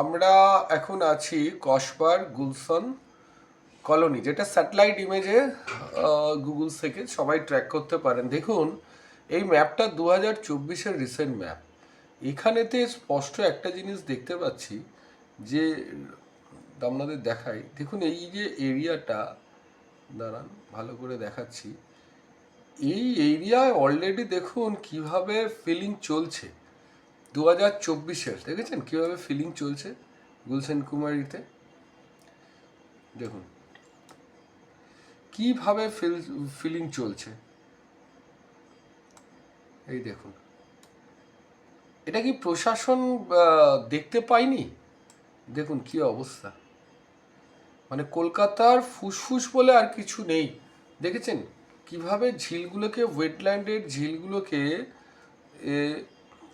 আমরা এখন আছি কসবার গুলসন কলোনি, যেটা স্যাটেলাইট ইমেজে গুগল থেকে সবাই ট্র্যাক করতে পারেন। দেখুন, এই ম্যাপটা দু হাজার চব্বিশের রিসেন্ট ম্যাপ এখানেতে স্পষ্ট একটা জিনিস দেখতে পাচ্ছি যে, আপনাদের দেখাই। দেখুন, এই যে এরিয়াটা দাঁড়ান, ভালো করে দেখাচ্ছি। এই এরিয়ায় অলরেডি দেখুন কীভাবে ফিলিং চলছে। দু হাজার চব্বিশের, দেখেছেন কীভাবে ফিলিং চলছে গুলশান কুমারীতে? দেখুন, কীভাবে ফিল ফিলিং চলছে? এই দেখুন, এটা কি প্রশাসন দেখতে পায়নি? দেখুন কি অবস্থা। মানে কলকাতার ফুসফুস বলে আর কিছু নেই। দেখেছেন কীভাবে ঝিলগুলোকে ওয়েটল্যান্ডের ঝিলগুলোকে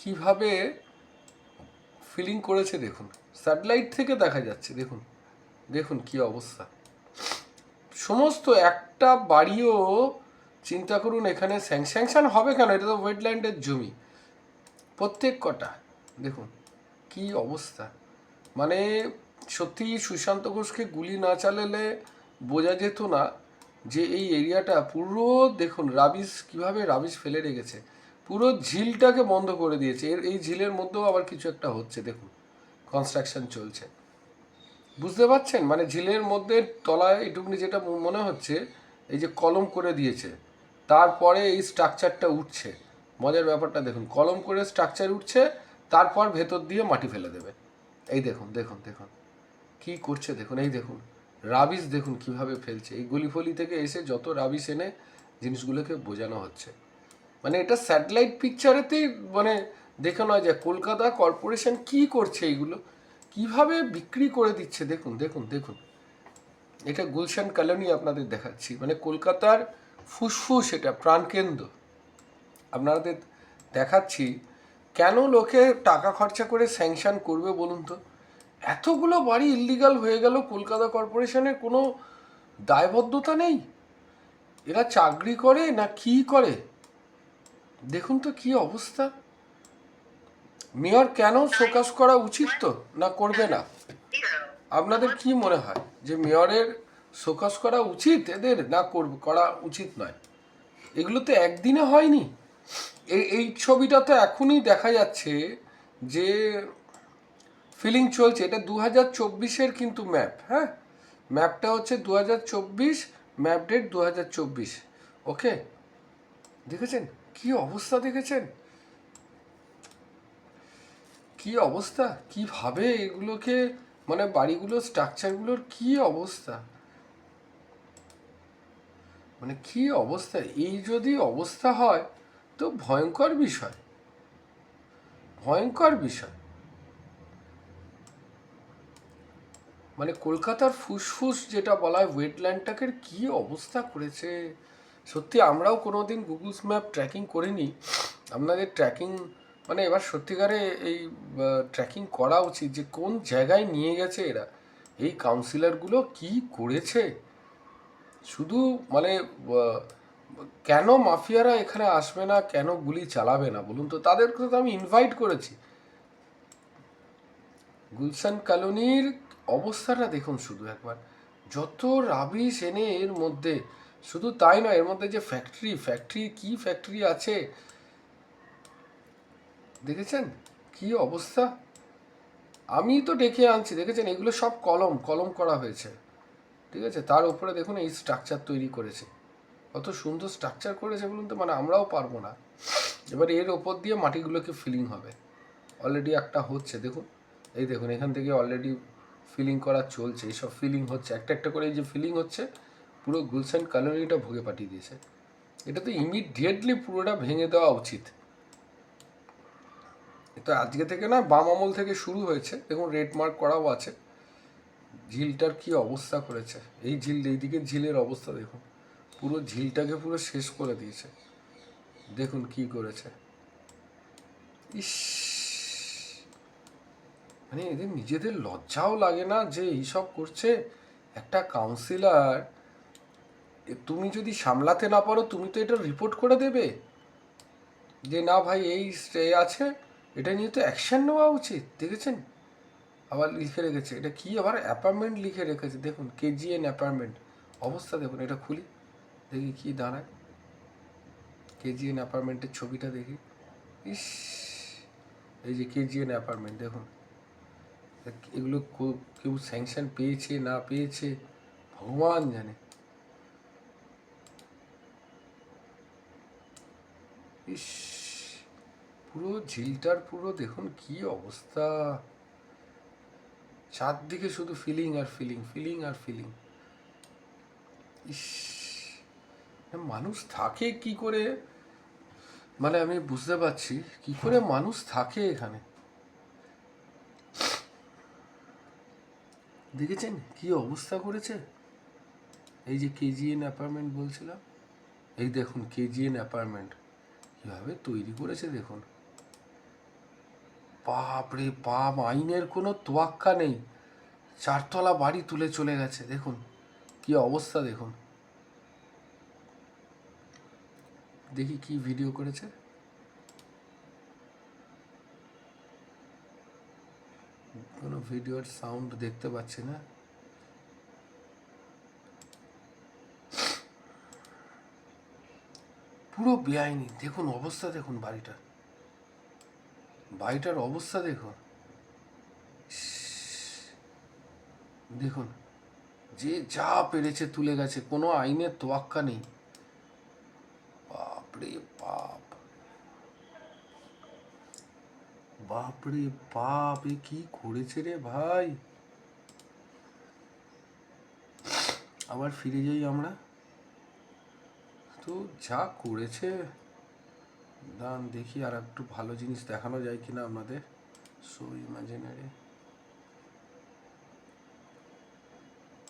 কীভাবে ফিলিং করেছে দেখুন। স্যাটেলাইট থেকে দেখা যাচ্ছে, দেখুন দেখুন কি অবস্থা। সমস্ত একটা বাড়িও চিন্তা করুন, এখানে স্যাংশন হবে কেন? এটা তো ওয়েটল্যান্ডের জমি। প্রত্যেক কটা, দেখুন, কি অবস্থা। মানে সত্যি সুশান্ত ঘোষকে গুলি না চালালে বোঝা যেত না যে এই এরিয়াটা পুরো, দেখুন রাবিশ কীভাবে রাবিশ ফেলে রেখেছে। পুরো ঝিলটাকে বন্ধ করে দিয়েছে। এর এই ঝিলের মধ্যেও আবার কিছু একটা হচ্ছে, দেখুন। কনস্ট্রাকশন চলছে। বুঝতে পারছেন? মানে ঝিলের মধ্যে তলায় এটুকুনি যেটা মনে হচ্ছে, এই যে কলম করে দিয়েছে, তারপরে এই স্ট্রাকচারটা উঠছে। মজার ব্যাপারটা, দেখুন, কলম করে স্ট্রাকচার উঠছে, তারপর ভেতর দিয়ে মাটি ফেলে দেবে। এই দেখুন দেখুন দেখুন। কি করছে, দেখুন, এই দেখুন। রাবিশ, দেখুন, কীভাবে ফেলছে। এই গলিফলি থেকে এসে যত রাবিশ এনে জিনিসগুলোকে বোঝানো হচ্ছে। মানে এটা স্যাটেলাইট পিকচারেতেই মানে দেখে নয় যে কলকাতা কর্পোরেশন কি করছে এইগুলো? কীভাবে বিক্রি করে দিচ্ছে? দেখুন দেখুন দেখুন। এটা গুলশান কলোনি আপনাদের দেখাচ্ছি। মানে কলকাতার ফুসফুস এটা, প্রাণকেন্দ্র। আপনাদের দেখাচ্ছি, কেন লোকে টাকা খরচা করে স্যাংশন করবে বলুন তো? এতগুলো বাড়ি ইল্লিগাল হয়ে গেল, কলকাতা কর্পোরেশনের কোনো দায়বদ্ধতা নেই? এরা চাকরি করে না কি করে? দেখুন তো কি অবস্থা। মেয়র কেন শোকাস করা উচিত তো, না করবে না? আপনাদের কি মনে হয় যে মেয়রের শোকাস করা উচিত, এদের না করবে করা উচিত নয়? এগুলো তো একদিনে হয়নি। এই এই ছবিটা তো এখনই দেখা যাচ্ছে যে ফিলিং চলছে। এটা দু হাজার চব্বিশের কিন্তু ম্যাপ হ্যাঁ? ম্যাপটা হচ্ছে দু হাজার চব্বিশ, ম্যাপ ডেট দু হাজার চব্বিশ, ওকে? দেখেছেন? কি অবস্থা দেখেছেন? কি অবস্থা? কীভাবে এগুলোকে মানে বাড়িগুলোর স্ট্রাকচারগুলোর কি অবস্থা? মানে কি অবস্থা? এই যদি অবস্থা হয়, তো ভয়ঙ্কর বিষয়। ভয়ঙ্কর বিষয়। মানে কলকাতার ফুসফুস যেটা বলা হয় ওয়েটল্যান্ডটাকে কি অবস্থা করেছে? সত্যি আমরাও কোনোদিন গুগল ম্যাপ ট্র্যাকিং করিনি। আপনাদের ট্র্যাকিং মানে এবার সত্যিকারে এই ট্র্যাকিং করা উচিত যে কোন জায়গায় নিয়ে গেছে এরা। এই কাউন্সিলরগুলো কি করেছে? শুধু মানে কেন মাফিয়ারা এখানে আসবে না, কেন গুলি চালাবে না? বলুন তো তাদেরকে তো আমি ইনভাইট করেছি। গুলশান কলোনির অবস্থাটা দেখুন শুধু একবার। যত রাবিশ এনে এর মধ্যে শুধু তাই নয়, এর মধ্যে যে ফ্যাক্টরি ফ্যাক্টরি কি ফ্যাক্টরি আছে? দেখেছেন? কি অবস্থা? আমি তো ডেকে আনছি, দেখেছেন? এগুলো সব কলম কলম করা হয়েছে। ঠিক আছে? তার উপরে দেখুন এই স্ট্রাকচার তৈরি করেছে। কত সুন্দর স্ট্রাকচার করেছে বলুন তো মানে আমরাও পারব না। এবার এর ওপর দিয়ে মাটিগুলোকে ফিলিং হবে। অলরেডি একটা হচ্ছে, দেখুন। এই দেখুন, এখান থেকে অলরেডি ফিলিং করা চলছে। এইসব ফিলিং হচ্ছে। একটা একটা করে এই যে ফিলিং হচ্ছে পুরো গুলশান কলোনিটা ভুগে পাঠিয়ে দিয়েছে। এটা তো ইমিডিয়েটলি পুরোটা ভেঙে দেওয়া উচিত। তো আজকে থেকে না বাম আমল থেকে শুরু হয়েছে। দেখুন রেড মার্ক করাও আছে। ঝিলটার কি অবস্থা করেছে? এই ঝিল, এইদিকে ঝিলের অবস্থা দেখুন। পুরো ঝিলটাকে পুরো শেষ করে দিয়েছে। দেখুন কি করেছে। ইস! মানে এদের নিজেদের লজ্জাও লাগে না যে এইসব করছে। একটা কাউন্সিলর তুমি যদি সামলাতে না পারো, তুমি তো এটা রিপোর্ট করে দেবে। যে না ভাই, এই আছে, এটা নিয়ে তো অ্যাকশন নেওয়া উচিত, দেখেছেন? আবার লিখে রেখেছে, এটা কি আবার অ্যাপার্টমেন্ট লিখে রেখেছে? দেখুন কেজিএন অ্যাপার্টমেন্ট অবস্থা দেখুন, এটা খুলি, দেখি কি দাঁড়ায়। কেজিএন অ্যাপার্টমেন্টের ছবিটা দেখি, ইস, এই যে কেজিএন অ্যাপার্টমেন্ট দেখুন। এগুলো কেউ স্যাংশন পেয়েছে, না পেয়েছে, ভগবান জানে। ইস, পুরো ঝিলটার পুরো দেখুন কি অবস্থা। চারদিকে শুধু ফিলিং আর ফিলিং ফিলিং আর ফিলিং ইস মানুষ থাকে কি করে? মানে আমি বুঝতে পারছি, কি করে মানুষ থাকে এখানে? দেখেছেন কি অবস্থা করেছে? এই যে কেজিএন অ্যাপার্টমেন্ট বলছিলাম, এই দেখুন কেজিএন অ্যাপার্টমেন্ট কীভাবে তৈরি করেছে দেখুন। বাপ রে বাপ, আইনের কোনো তোয়াক্কা নেই। চারতলা বাড়ি তুলে চলে গেছে, দেখুন। কি অবস্থা দেখুন। দেখি কি ভিডিও করেছে। কোনো ভিডিওর সাউন্ড দেখতে পাচ্ছি না। পুরো বেআইনি। দেখুন অবস্থা, দেখুন বাড়িটার বাড়িটার অবস্থা দেখুন। দেখুন, যে যা পেরেছে তুলে গেছে, কোনো আইনের তোয়াক্কা নেই। বাপরে বাপ। বাপরে বাপ, এ কি করেছে রে ভাই? আবার ফিরে যাই আমরা? তো যা করেছে, দান দেখি আর একটু ভালো জিনিস দেখানো যায় কিনা আপনাদের। সো ইমাজিনারি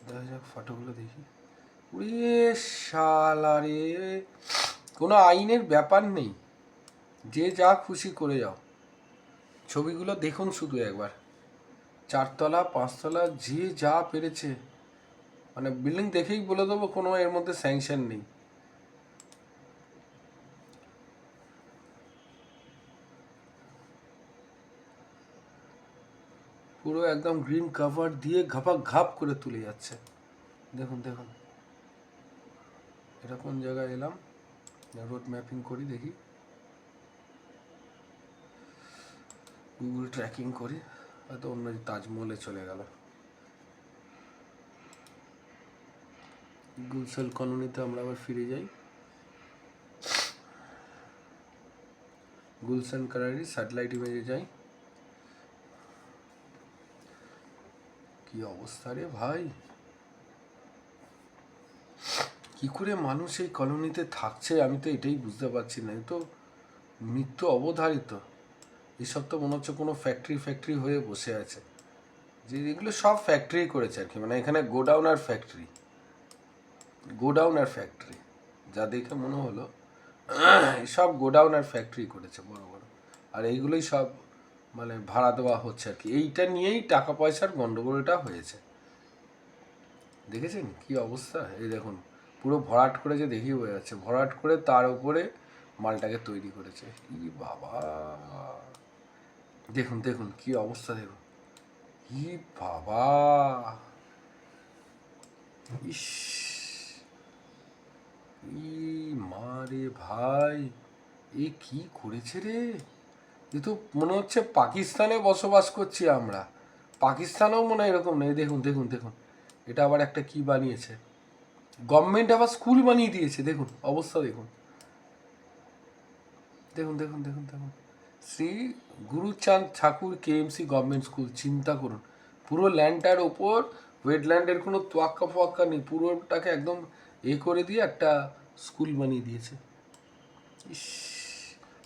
দেখা যাক, ফটোগুলো দেখি। উড়ে শালা রে, কোনো আইনের ব্যাপার নেই। যে যা খুশি করে যাও। ছবিগুলো দেখুন শুধু একবার। চারতলা, পাঁচতলা, যে যা পেরেছে। মানে বিল্ডিং দেখেই বলে দেবো, কোনো এর মধ্যে স্যাংশন নেই। পুরো একদম গ্রিন কাভার দিয়ে ঘাপা ঘাপ করে তুলে যাচ্ছে। দেখুন দেখুন। এটা কোন জায়গায় এলাম? রোড ম্যাপিং করি, দেখি। গুগল ট্র্যাকিং করি, হয়তো অন্য তাজমহলে চলে গেল। গুলশাল কলোনিতে আমরা আবার ফিরে যাই। গুলশান কারারি স্যাটেলাইট ইমেজে যাই। কি অবস্থা রে ভাই? কি করে মানুষ এই কলোনিতে থাকছে আমি তো এটাই বুঝতে পারছি না। তো মৃত্যু অবধারিত। এসব তো মনে হচ্ছে কোনো ফ্যাক্টরি ফ্যাক্টরি হয়ে বসে আছে। যে এগুলো সব ফ্যাক্টরি করেছে আর কি। মানে এখানে গোডাউন আর ফ্যাক্টরি গোডাউন আর ফ্যাক্টরি যা দেখে মনে হলো, সব গোডাউন আর ফ্যাক্টরি করেছে বড় বড়। আর এইগুলোই সব মানে ভাড়া দেওয়া হচ্ছে আর কি। এইটা নিয়েই টাকা পয়সার গন্ডগোলটা হয়েছে। দেখেছেন কি অবস্থা? এই দেখুন, পুরো ভরাট করে যে দেখি হয়ে যাচ্ছে, ভরাট করে তার উপরে মালটাকে তৈরি করেছে। ই বাবা! দেখুন দেখুন কি অবস্থা, দেখুন। ই বাবা! ইস! ই মা রে ভাই! এ কি করেছে রে? এ তো মনে হচ্ছে পাকিস্তানে বসবাস করছি আমরা। পাকিস্তানেও মনে হয় এরকম নেই। দেখুন দেখুন দেখুন। এটা আবার একটা কি বানিয়েছে? গভর্নমেন্ট আবার স্কুল বানিয়ে দিয়েছে। দেখুন, অবস্থা দেখুন। দেখুন দেখুন দেখুন দেখুন। Shri Guruchand Thakur KMC government school চিন্তা করুন। পুরো ল্যান্ডটার ওপর ওয়েটল্যান্ডের কোনো তোয়াক্কা ফোয়াক্কা নেই। পুরোটাকে একদম এ করে দিয়ে একটা স্কুল বানিয়ে দিয়েছে। ইস,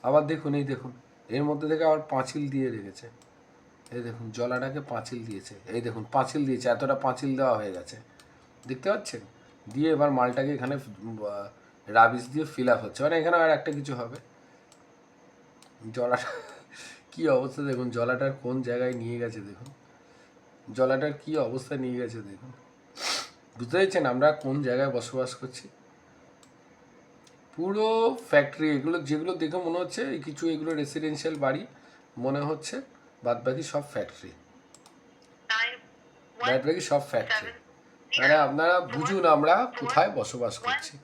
আবার দেখুন, এই দেখুন। এর মধ্যে থেকে আবার পাঁচিল দিয়ে রেখেছে। এই দেখুন, জলাটাকে পাঁচিল দিয়েছে। এই দেখুন, পাঁচিল দিয়েছে, এতটা পাঁচিল দেওয়া হয়ে গেছে। দেখতে পাচ্ছেন? দিয়ে এবার মালটাকে এখানে রাবিশ দিয়ে ফিল আপ হচ্ছে। মানে এখানে আর একটা কিছু হবে। জলাটা কি অবস্থা দেখুন, জলাটার কোন জায়গায় নিয়ে গেছে দেখুন? জলাটার কি অবস্থা নিয়ে গেছে দেখুন? বুঝতে পেরেছেন আমরা কোন জায়গায় বসবাস করছি? পুরো ফ্যাক্টরি এগুলো যেগুলো দেখে মনে হচ্ছে এই কিছু এগুলো রেসিডেন্সিয়াল বাড়ি মনে হচ্ছে বাদ বাকি সব ফ্যাক্টরি বাদ বাকি সব ফ্যাক্টরি মানে আপনারা বুঝুন আমরা কোথায় বসবাস করছি।